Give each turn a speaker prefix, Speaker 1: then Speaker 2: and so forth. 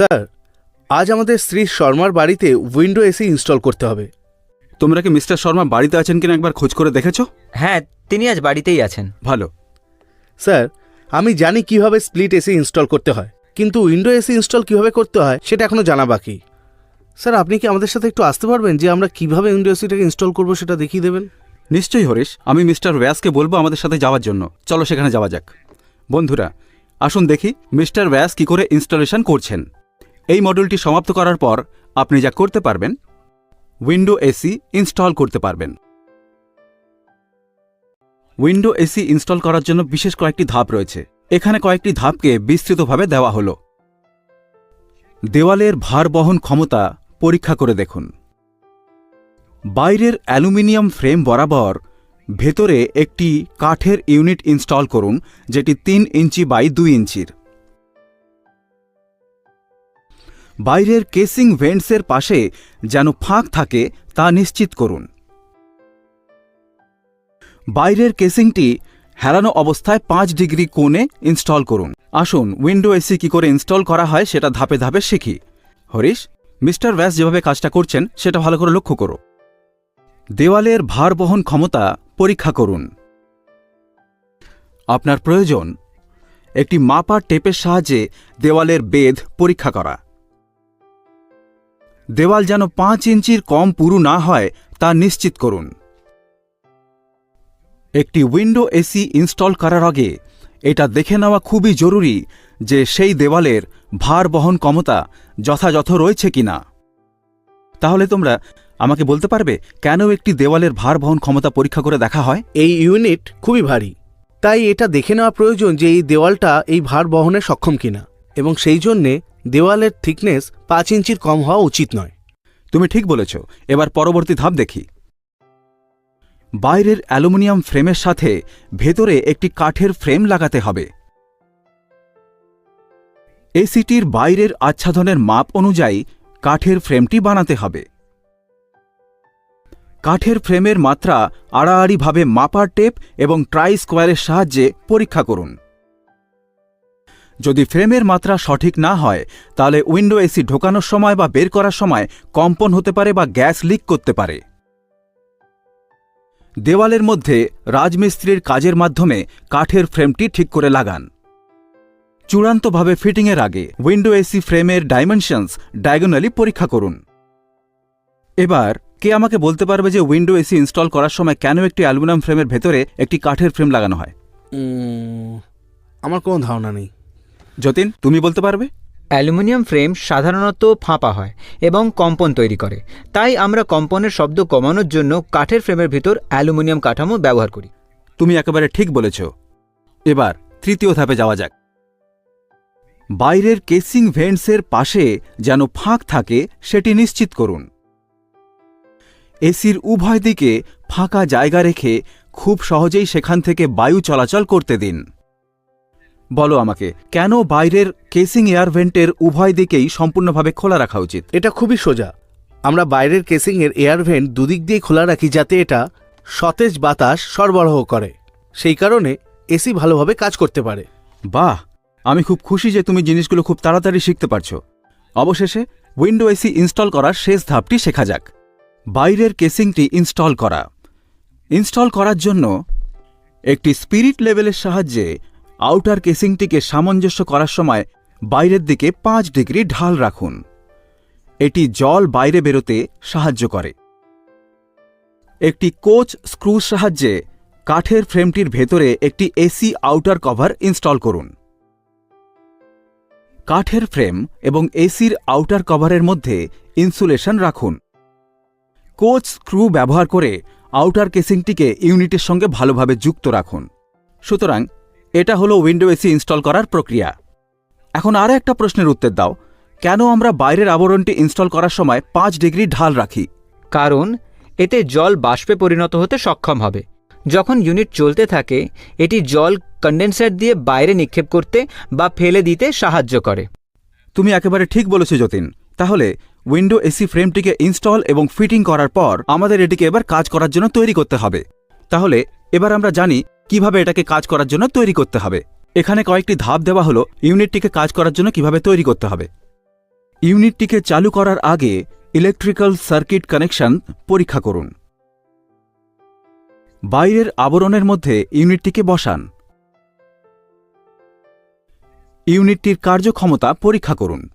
Speaker 1: Sir আজ আমাদের শ্রী শর্মার বাড়িতে উইন্ডো এসি ইনস্টল করতে হবে।
Speaker 2: তোমরা কি মিস্টার শর্মা বাড়িতে আছেন কিনা একবার খোঁজ করে দেখেছ?
Speaker 3: হ্যাঁ তিনি আজ বাড়িতেই আছেন।
Speaker 2: ভালো।
Speaker 1: স্যার আমি জানি কীভাবে স্প্লিট এসি ইনস্টল করতে হয় কিন্তু উইন্ডো এসি ইনস্টল কীভাবে করতে হয় সেটা এখনও জানা বাকি। স্যার আপনি কি আমাদের সাথে একটু আসতে পারবেন যে আমরা কীভাবে উইন্ডো এসিটাকে ইনস্টল করব সেটা দেখিয়ে দেবেন?
Speaker 2: নিশ্চয়ই হরিশ আমি মিস্টার ব্যাসকে বলব আমাদের সাথে যাওয়ার জন্য। চলো সেখানে যাওয়া যাক। বন্ধুরা আসুন দেখি মিস্টার ব্যাস কি করে ইনস্টলেশন করছেন। এই মডেলটি সমাপ্ত করার পর আপনি যা করতে পারবেন উইন্ডো এসি ইনস্টল করতে পারবেন। উইন্ডো এসি ইনস্টল করার জন্য বিশেষ কয়েকটি ধাপ রয়েছে। এখানে কয়েকটি ধাপকে বিস্তৃতভাবে দেওয়া হল। দেওয়ালের ভার বহন ক্ষমতা পরীক্ষা করে দেখুন। বাইরের অ্যালুমিনিয়াম ফ্রেম বরাবর ভেতরে একটি কাঠের ইউনিট ইনস্টল করুন, যেটি তিন ইঞ্চি বাই দুই ইঞ্চির। বাইরের কেসিং ভেন্টসের পাশে যেন ফাঁক থাকে তা নিশ্চিত করুন। বাইরের কেসিংটি হেলানো অবস্থায় পাঁচ ডিগ্রি কোণে ইনস্টল করুন। আসুন, উইন্ডো এসি কি করে ইনস্টল করা হয় সেটা ধাপে ধাপে শিখি। হরিশ, মিস্টার ব্যাস যেভাবে কাজটা করছেন, সেটা ভালো করে লক্ষ্য করো। দেওয়ালের ভার বহন ক্ষমতা পরীক্ষা করুন। আপনার প্রয়োজন, একটি মাপার টেপের সাহায্যে দেওয়ালের বেধ পরীক্ষা করা। দেওয়াল যেন পাঁচ ইঞ্চির কম পুরু না হয়, তা নিশ্চিত করুন। একটি উইন্ডো এসি ইনস্টল করার আগে, এটা দেখে নেওয়া খুবই জরুরি যে সেই দেওয়ালের ভার বহন ক্ষমতা যথাযথ রয়েছে কিনা। তাহলে তোমরা আমাকে বলতে পারবে, কেন একটি দেওয়ালের ভার বহন ক্ষমতা পরীক্ষা করে দেখা হয়?
Speaker 1: এই ইউনিট খুবই ভারী, তাই এটা দেখে নেওয়া প্রয়োজন যে এই দেওয়ালটা এই ভার বহনে সক্ষম কিনা, এবং সেই জন্যে দেওয়ালের থিকনেস পাঁচ ইঞ্চির কম হওয়া উচিত নয়।
Speaker 2: তুমি ঠিক বলেছ, এবার পরবর্তী ধাপ দেখি। বাইরের অ্যালুমিনিয়াম ফ্রেমের সাথে ভেতরে একটি কাঠের ফ্রেম লাগাতে হবে। এসিটির বাইরের আচ্ছাদনের মাপ অনুযায়ী কাঠের ফ্রেমটি বানাতে হবে। কাঠের ফ্রেমের মাত্রা আড়াআড়িভাবে মাপার টেপ এবং ট্রাই স্কোয়ারের সাহায্যে পরীক্ষা করুন। যদি ফ্রেমের মাত্রা সঠিক না হয়, তাহলে উইন্ডো এসি ঢোকানোর সময় বা বের করার সময় কম্পন হতে পারে বা গ্যাস লিক করতে পারে। দেওয়ালের মধ্যে রাজমিস্ত্রির কাজের মাধ্যমে কাঠের ফ্রেমটি ঠিক করে লাগান। চূড়ান্তভাবে ফিটিংয়ের আগে উইন্ডো এসি ফ্রেমের ডাইমেনশনস ডায়াগোনালি পরীক্ষা করুন। এবার, কে আমাকে বলতে পারবে যে উইন্ডো এসি ইনস্টল করার সময় কেন একটি অ্যালুমিনিয়াম ফ্রেমের ভেতরে একটি কাঠের ফ্রেম লাগানো হয়?
Speaker 1: আমার কোনো ধারণা নেই।
Speaker 2: যতীন তুমি বলতে পারবে?
Speaker 3: অ্যালুমিনিয়াম ফ্রেম সাধারণত ফাঁপা হয় এবং কম্পন তৈরি করে। তাই আমরা কম্পনের শব্দ কমানোর জন্য কাঠের ফ্রেমের ভিতর অ্যালুমিনিয়াম কাঠামো ব্যবহার করি।
Speaker 2: তুমি একেবারে ঠিক বলেছ। এবার তৃতীয় ধাপে যাওয়া যাক। বাইরের কেসিং ভেন্টসের পাশে যেন ফাঁক থাকে সেটি নিশ্চিত করুন। এসির উভয় দিকে ফাঁকা জায়গা রেখে খুব সহজেই সেখান থেকে বায়ু চলাচল করতে দিন। বলো আমাকে কেন বাইরের কেসিং এয়ার ভেন্টের উভয় দিকেই সম্পূর্ণভাবে খোলা রাখা উচিত?
Speaker 1: এটা খুবই সোজা। আমরা বাইরের কেসিংয়ের এয়ার ভেন্ট দুদিক দিয়ে খোলা রাখি যাতে এটা সতেজ বাতাস সরবরাহ করে। সেই কারণে এসি ভালোভাবে কাজ করতে পারে।
Speaker 2: বাহ! আমি খুব খুশি যে তুমি জিনিসগুলো খুব তাড়াতাড়ি শিখতে পারছ। অবশেষে উইন্ডো এসি ইনস্টল করার শেষ ধাপটি শেখা যাক। বাইরের কেসিংটি ইনস্টল করা। ইনস্টল করার জন্য একটি স্পিরিট লেভেলের সাহায্যে আউটার কেসিংটিকে সামঞ্জস্য করার সময় বাইরের দিকে পাঁচ ডিগ্রি ঢাল রাখুন। এটি জল বাইরে বেরোতে সাহায্য করে। একটি কোচ স্ক্রুর সাহায্যে কাঠের ফ্রেমটির ভেতরে একটি এসি আউটার কভার ইনস্টল করুন। কাঠের ফ্রেম এবং এসির আউটার কভারের মধ্যে ইনসুলেশন রাখুন। কোচ স্ক্রু ব্যবহার করে আউটার কেসিংটিকে ইউনিটের সঙ্গে ভালোভাবে যুক্ত রাখুন। সুতরাং এটা হলো উইন্ডো এসি ইনস্টল করার প্রক্রিয়া। এখন আরও একটা প্রশ্নের উত্তর দাও। কেন আমরা বাইরের আবরণটি ইনস্টল করার সময় পাঁচ ডিগ্রি ঢাল রাখি?
Speaker 3: কারণ এতে জল বাষ্পে পরিণত হতে সক্ষম হবে। যখন ইউনিট চলতে থাকে এটি জল কন্ডেন্সার দিয়ে বাইরে নিক্ষেপ করতে বা ফেলে দিতে সাহায্য করে।
Speaker 2: তুমি একেবারে ঠিক বলেছ যতীন। তাহলে উইন্ডো এসি ফ্রেমটিকে ইনস্টল এবং ফিটিং করার পর আমাদের এটিকে এবার কাজ করার জন্য তৈরি করতে হবে। তাহলে এবার আমরা জানি কীভাবে এটাকে কাজ করার জন্য তৈরি করতে হবে। এখানে কয়েকটি ধাপ দেওয়া হলো ইউনিটটিকে কাজ করার জন্য কীভাবে তৈরি করতে হবে। ইউনিটটিকে চালু করার আগে ইলেকট্রিক্যাল সার্কিট কানেকশন পরীক্ষা করুন। বাইরের আবরণের মধ্যে ইউনিটটিকে বসান। ইউনিটটির কার্যক্ষমতা পরীক্ষা করুন।